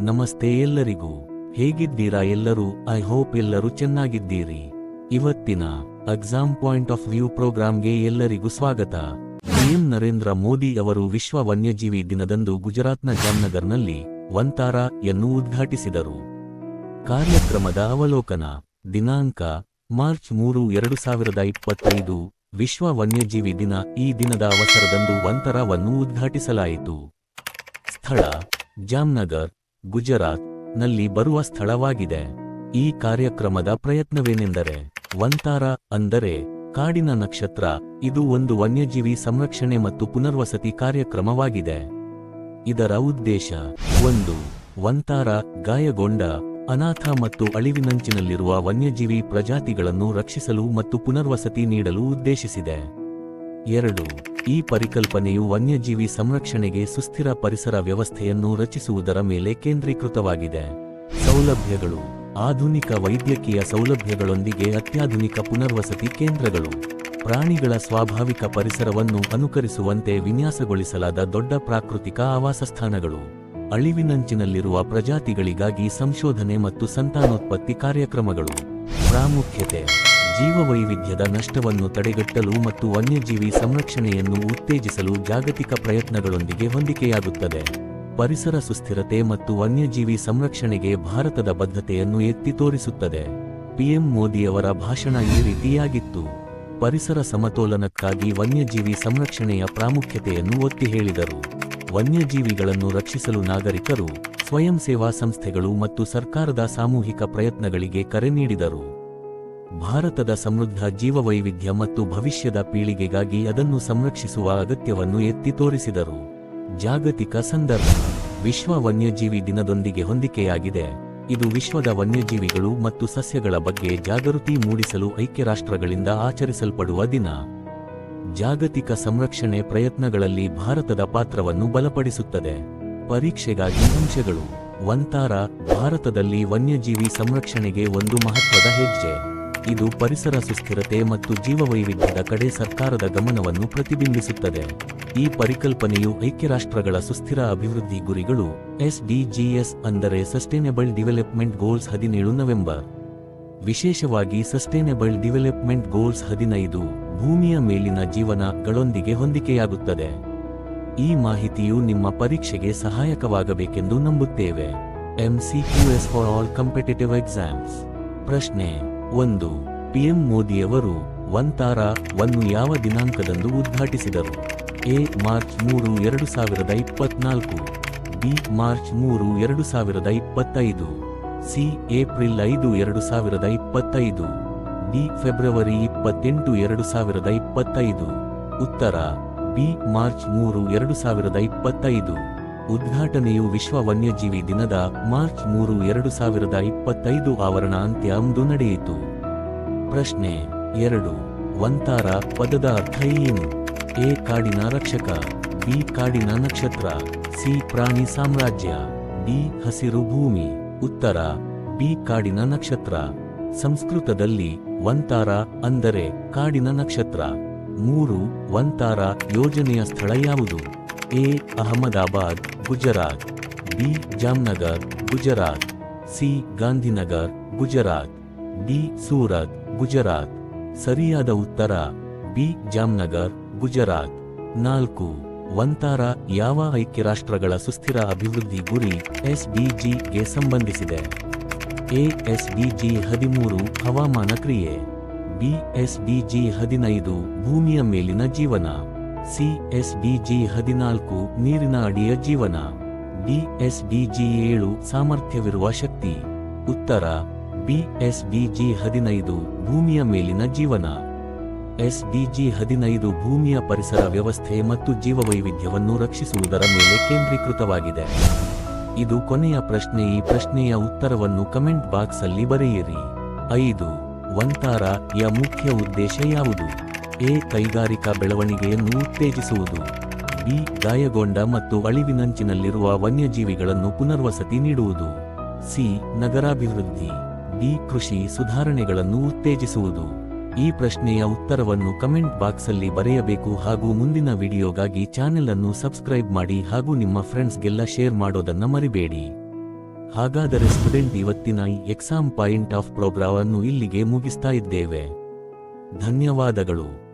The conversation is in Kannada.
ನಮಸ್ತೆ ಎಲ್ಲರಿಗೂ. ಹೇಗಿದ್ದೀರಾ ಎಲ್ಲರೂ? ಐ ಹೋಪ್ ಎಲ್ಲರೂ ಚೆನ್ನಾಗಿದ್ದೀರಿ. ಇವತ್ತಿನ ಎಕ್ಸಾಮ್ ಪಾಯಿಂಟ್ ಆಫ್ ವ್ಯೂ ಪ್ರೋಗ್ರಾಂಗೆ ಎಲ್ಲರಿಗೂ ಸ್ವಾಗತ. ಪಿಎಂ ನರೇಂದ್ರ ಮೋದಿ ಅವರು ವಿಶ್ವ ವನ್ಯಜೀವಿ ದಿನದಂದು ಗುಜರಾತ್ನ ಜಾಮ್ನಗರ್ನಲ್ಲಿ ವಂತಾರ ಯನ್ನು ಉದ್ಘಾಟಿಸಿದರು. ಕಾರ್ಯಕ್ರಮದ ಅವಲೋಕನ ದಿನಾಂಕ ಮಾರ್ಚ್ ಮೂರು ಎರಡು ಸಾವಿರದ ಇಪ್ಪತ್ತೈದು ವಿಶ್ವ ವನ್ಯಜೀವಿ ದಿನ ಈ ದಿನದ ಅವಸರದಂದು ವಂತರವನ್ನು ಉದ್ಘಾಟಿಸಲಾಯಿತು. ಸ್ಥಳ ಜಾಮ್ನಗರ್ ಗುಜರಾತ್ನಲ್ಲಿ ಬರುವ ಸ್ಥಳವಾಗಿದೆ. ಈ ಕಾರ್ಯಕ್ರಮದ ಪ್ರಯತ್ನವೇನೆಂದರೆ ವಂತಾರ ಅಂದರೆ ಕಾಡಿನ ನಕ್ಷತ್ರ. ಇದು ಒಂದು ವನ್ಯಜೀವಿ ಸಂರಕ್ಷಣೆ ಮತ್ತು ಪುನರ್ವಸತಿ ಕಾರ್ಯಕ್ರಮವಾಗಿದೆ. ಇದರ ಉದ್ದೇಶ ಒಂದು, ವಂತಾರ ಗಾಯಗೊಂಡ, ಅನಾಥ ಮತ್ತು ಅಳಿವಿನಂಚಿನಲ್ಲಿರುವ ವನ್ಯಜೀವಿ ಪ್ರಜಾತಿಗಳನ್ನು ರಕ್ಷಿಸಲು ಮತ್ತು ಪುನರ್ವಸತಿ ನೀಡಲು ಉದ್ದೇಶಿಸಿದೆ. ಎರಡು, ಈ ಪರಿಕಲ್ಪನೆಯು ವನ್ಯಜೀವಿ ಸಂರಕ್ಷಣೆಗೆ ಸುಸ್ಥಿರ ಪರಿಸರ ವ್ಯವಸ್ಥೆಯನ್ನು ರಚಿಸುವುದರ ಮೇಲೆ ಕೇಂದ್ರೀಕೃತವಾಗಿದೆ. ಸೌಲಭ್ಯಗಳು, ಆಧುನಿಕ ವೈದ್ಯಕೀಯ ಸೌಲಭ್ಯಗಳೊಂದಿಗೆ ಅತ್ಯಾಧುನಿಕ ಪುನರ್ವಸತಿ ಕೇಂದ್ರಗಳು, ಪ್ರಾಣಿಗಳ ಸ್ವಾಭಾವಿಕ ಪರಿಸರವನ್ನು ಅನುಕರಿಸುವಂತೆ ವಿನ್ಯಾಸಗೊಳಿಸಲಾದ ದೊಡ್ಡ ಪ್ರಾಕೃತಿಕ ಆವಾಸಸ್ಥಾನಗಳು, ಅಳಿವಿನಂಚಿನಲ್ಲಿರುವ ಪ್ರಜಾತಿಗಳಿಗಾಗಿ ಸಂಶೋಧನೆ ಮತ್ತು ಸಂತಾನೋತ್ಪತ್ತಿ ಕಾರ್ಯಕ್ರಮಗಳು, ಪ್ರಾಮುಖ್ಯತೆ. ಜೀವವೈವಿಧ್ಯದ ನಷ್ಟವನ್ನು ತಡೆಗಟ್ಟಲು ಮತ್ತು ವನ್ಯಜೀವಿ ಸಂರಕ್ಷಣೆಯನ್ನು ಉತ್ತೇಜಿಸಲು ಜಾಗತಿಕ ಪ್ರಯತ್ನಗಳೊಂದಿಗೆ ಹೊಂದಿಕೆಯಾಗುತ್ತದೆ. ಪರಿಸರ ಸುಸ್ಥಿರತೆ ಮತ್ತು ವನ್ಯಜೀವಿ ಸಂರಕ್ಷಣೆಗೆ ಭಾರತದ ಬದ್ಧತೆಯನ್ನು ಎತ್ತಿ ತೋರಿಸುತ್ತದೆ. ಪಿಎಂ ಮೋದಿಯವರ ಭಾಷಣ ಈ ರೀತಿಯಾಗಿತ್ತು. ಪರಿಸರ ಸಮತೋಲನಕ್ಕಾಗಿ ವನ್ಯಜೀವಿ ಸಂರಕ್ಷಣೆಯ ಪ್ರಾಮುಖ್ಯತೆಯನ್ನು ಒತ್ತಿ ಹೇಳಿದರು. ವನ್ಯಜೀವಿಗಳನ್ನು ರಕ್ಷಿಸಲು ನಾಗರಿಕರು, ಸ್ವಯಂ ಸೇವಾ ಸಂಸ್ಥೆಗಳು ಮತ್ತು ಸರ್ಕಾರದ ಸಾಮೂಹಿಕ ಪ್ರಯತ್ನಗಳಿಗೆ ಕರೆ ನೀಡಿದರು. ಭಾರತದ ಸಮೃದ್ಧ ಜೀವವೈವಿಧ್ಯ ಮತ್ತು ಭವಿಷ್ಯದ ಪೀಳಿಗೆಗಾಗಿ ಅದನ್ನು ಸಂರಕ್ಷಿಸುವ ಅಗತ್ಯವನ್ನು ಎತ್ತಿ ತೋರಿಸಿದರು. ಜಾಗತಿಕ ಸಂದರ್ಭ. ವಿಶ್ವ ವನ್ಯಜೀವಿ ದಿನದೊಂದಿಗೆ ಹೊಂದಿಕೆಯಾಗಿದೆ. ಇದು ವಿಶ್ವದ ವನ್ಯಜೀವಿಗಳು ಮತ್ತು ಸಸ್ಯಗಳ ಬಗ್ಗೆ ಜಾಗೃತಿ ಮೂಡಿಸಲು ಐಕ್ಯರಾಷ್ಟ್ರಗಳಿಂದ ಆಚರಿಸಲ್ಪಡುವ ದಿನ. ಜಾಗತಿಕ ಸಂರಕ್ಷಣೆ ಪ್ರಯತ್ನಗಳಲ್ಲಿ ಭಾರತದ ಪಾತ್ರವನ್ನು ಬಲಪಡಿಸುತ್ತದೆ. ಪರೀಕ್ಷೆಗಾಗಿ ಅಂಶಗಳು. ಒಂತಾರ ಭಾರತದಲ್ಲಿ ವನ್ಯಜೀವಿ ಸಂರಕ್ಷಣೆಗೆ ಒಂದು ಮಹತ್ವದ ಹೆಜ್ಜೆ. ಇದು ಪರಿಸರ ಸುಸ್ಥಿರತೆ ಮತ್ತು ಜೀವವೈವಿಧ್ಯದ ಕಡೆ ಸರ್ಕಾರದ ಗಮನವನ್ನು ಪ್ರತಿಬಿಂಬಿಸುತ್ತದೆ. ಈ ಪರಿಕಲ್ಪನೆಯು ಐಕ್ಯರಾಷ್ಟ್ರಗಳ ಸುಸ್ಥಿರ ಅಭಿವೃದ್ಧಿ ಗುರಿಗಳು, ಎಸ್ಡಿಜಿಎಸ್ ಅಂದರೆ ಸಸ್ಟೈನಬಲ್ ಡಿವೆಲಪ್ಮೆಂಟ್ ಗೋಲ್ಸ್ ಹದಿನೇಳು ನವೆಂಬರ್. ವಿಶೇಷವಾಗಿ ಸಸ್ಟೈನಬಲ್ ಡಿವೆಲಪ್ಮೆಂಟ್ ಗೋಲ್ಸ್ ಹದಿನೈದು, ಭೂಮಿಯ ಮೇಲಿನ ಜೀವನಗಳೊಂದಿಗೆ ಹೊಂದಿಕೆಯಾಗುತ್ತದೆ. ಈ ಮಾಹಿತಿಯು ನಿಮ್ಮ ಪರೀಕ್ಷೆಗೆ ಸಹಾಯಕವಾಗಬೇಕೆಂದು ನಂಬುತ್ತೇವೆ. MCQs for all competitive exams ಪ್ರಶ್ನೆ. ಒಂದು, ಪಿಎಂ ಮೋದಿಯವರು ವಂತಾರ ವನ್ನು ಯಾವ ದಿನಾಂಕದಂದು ಉದ್ಘಾಟಿಸಿದರು? ಎ, ಮಾರ್ಚ್ ಮೂರು, ಎರಡು ಸಾವಿರದ ಇಪ್ಪತ್ನಾಲ್ಕು. ಬಿ, ಮಾರ್ಚ್ ಮೂರು, ಎರಡು ಸಾವಿರದ ಇಪ್ಪತ್ತೈದು. ಸಿ, ಏಪ್ರಿಲ್ ಐದು, ಎರಡು ಸಾವಿರದ ಇಪ್ಪತ್ತೈದು. ಡಿ, ಫೆಬ್ರವರಿ ಇಪ್ಪತ್ತೆಂಟು, ಎರಡು ಸಾವಿರದ ಇಪ್ಪತ್ತೈದು. ಉತ್ತರ, ಬಿ, ಮಾರ್ಚ್ ಮೂರು, ಎರಡು ಸಾವಿರದ ಇಪ್ಪತ್ತೈದು. ಉದ್ಘಾಟನೆಯು ವಿಶ್ವ ವನ್ಯಜೀವಿ ದಿನದ ಮಾರ್ಚ್ ಮೂರು ಎರಡು ಸಾವಿರದ ಇಪ್ಪತ್ತೈದು ಆವರಣ ಅಂತ್ಯ ಅಂದು ನಡೆಯಿತು. ಪ್ರಶ್ನೆ ಎರಡು. ವಂತಾರ ಪದದ ಅರ್ಥ ಏನು? ಎ ಕಾಡಿನ ರಕ್ಷಕ, ಬಿ ಕಾಡಿನ ನಕ್ಷತ್ರ, ಸಿ ಪ್ರಾಣಿ ಸಾಮ್ರಾಜ್ಯ, ಡಿ ಹಸಿರು ಭೂಮಿ. ಉತ್ತರ. ಬಿ ಕಾಡಿನ ನಕ್ಷತ್ರ. ಸಂಸ್ಕೃತದಲ್ಲಿ ವಂತಾರ ಅಂದರೆ ಕಾಡಿನ ನಕ್ಷತ್ರ. ಮೂರು. ವಂತಾರ ಯೋಜನೆಯ ಸ್ಥಳ ಯಾವುದು? A Ahmedabad Gujarat, B Jamnagar, Gujarat, C Gandhinagar, Gujarat, D Surat, Gujarat. ಸರಿಯಾದ ಉತ್ತರ, ಬಿ ಜಾಮ್ನಗರ್, ಗುಜರಾತ್. ನಾಲ್ಕು ವಂತಾರ ಯಾವ ಐಕ್ಯರಾಷ್ಟ್ರಗಳ ಸುಸ್ಥಿರ ಅಭಿವೃದ್ಧಿ ಗುರಿ ಎಸ್ಡಿಜಿಗೆ ಸಂಬಂಧಿಸಿದೆ? ಎ, ಎಸ್ಡಿಜಿ ಹದಿಮೂರು, ಹವಾಮಾನ ಕ್ರಿಯೆ. ಬಿ, ಎಸ್ಡಿಜಿ ಹದಿನೈದು, ಭೂಮಿಯ ಮೇಲಿನ ಜೀವನ. ಸಿ ಎಸ್ಡಿಜಿ ಹದಿನಾಲ್ಕು ನೀರಿನ ಅಡಿಯ ಜೀವನ. ಬಿಎಸ್ಬಿಜಿ ಏಳು ಸಾಮರ್ಥ್ಯವಿರುವ ಶಕ್ತಿ. ಉತ್ತರ ಬಿಎಸ್ಬಿಜಿ ಹದಿನೈದು ಭೂಮಿಯ ಮೇಲಿನ ಜೀವನ. ಎಸ್ಬಿಜಿ ಹದಿನೈದು ಭೂಮಿಯ ಪರಿಸರ ವ್ಯವಸ್ಥೆ ಮತ್ತು ಜೀವವೈವಿಧ್ಯವನ್ನು ರಕ್ಷಿಸುವುದರ ಮೇಲೆ ಕೇಂದ್ರೀಕೃತವಾಗಿದೆ. ಇದು ಕೊನೆಯ ಪ್ರಶ್ನೆ. ಈ ಪ್ರಶ್ನೆಯ ಉತ್ತರವನ್ನು ಕಮೆಂಟ್ ಬಾಕ್ಸ್ ಅಲ್ಲಿ ಬರೆಯಿರಿ. ಐದು ಒಂತಾರ ಯ ಮುಖ್ಯ ಉದ್ದೇಶ ಯಾವುದು? ಎ ಕೈಗಾರಿಕಾ ಬೆಳವಣಿಗೆಯನ್ನು ಉತ್ತೇಜಿಸುವುದು. ಬಿ ಗಾಯಗೊಂಡ ಮತ್ತು ಅಳಿವಿನಂಚಿನಲ್ಲಿರುವ ವನ್ಯಜೀವಿಗಳನ್ನು ಪುನರ್ವಸತಿ ನೀಡುವುದು. ಸಿ. ನಗರಾಭಿವೃದ್ಧಿ. ಡಿ. ಕೃಷಿ ಸುಧಾರಣೆಗಳನ್ನು ಉತ್ತೇಜಿಸುವುದು. ಈ ಪ್ರಶ್ನೆಯ ಉತ್ತರವನ್ನು ಕಮೆಂಟ್ ಬಾಕ್ಸ್ ಅಲ್ಲಿ ಬರೆಯಬೇಕು ಹಾಗೂ ಮುಂದಿನ ವಿಡಿಯೋಗಾಗಿ ಚಾನೆಲ್ ಅನ್ನು ಸಬ್ಸ್ಕ್ರೈಬ್ ಮಾಡಿ ಹಾಗೂ ನಿಮ್ಮ ಫ್ರೆಂಡ್ಸ್ಗೆಲ್ಲ ಶೇರ್ ಮಾಡೋದನ್ನ ಮರಿಬೇಡಿ. ಹಾಗಾದರೆ ಸ್ಟೂಡೆಂಟ್ ಇವತ್ತಿನ ಈ ಎಕ್ಸಾಮ್ ಪಾಯಿಂಟ್ ಆಫ್ ಪ್ರೋಗ್ರಾಮ್ ಅನ್ನು ಇಲ್ಲಿಗೆ ಮುಗಿಸ್ತಾ ಇದ್ದೇವೆ. ಧನ್ಯವಾದಗಳು.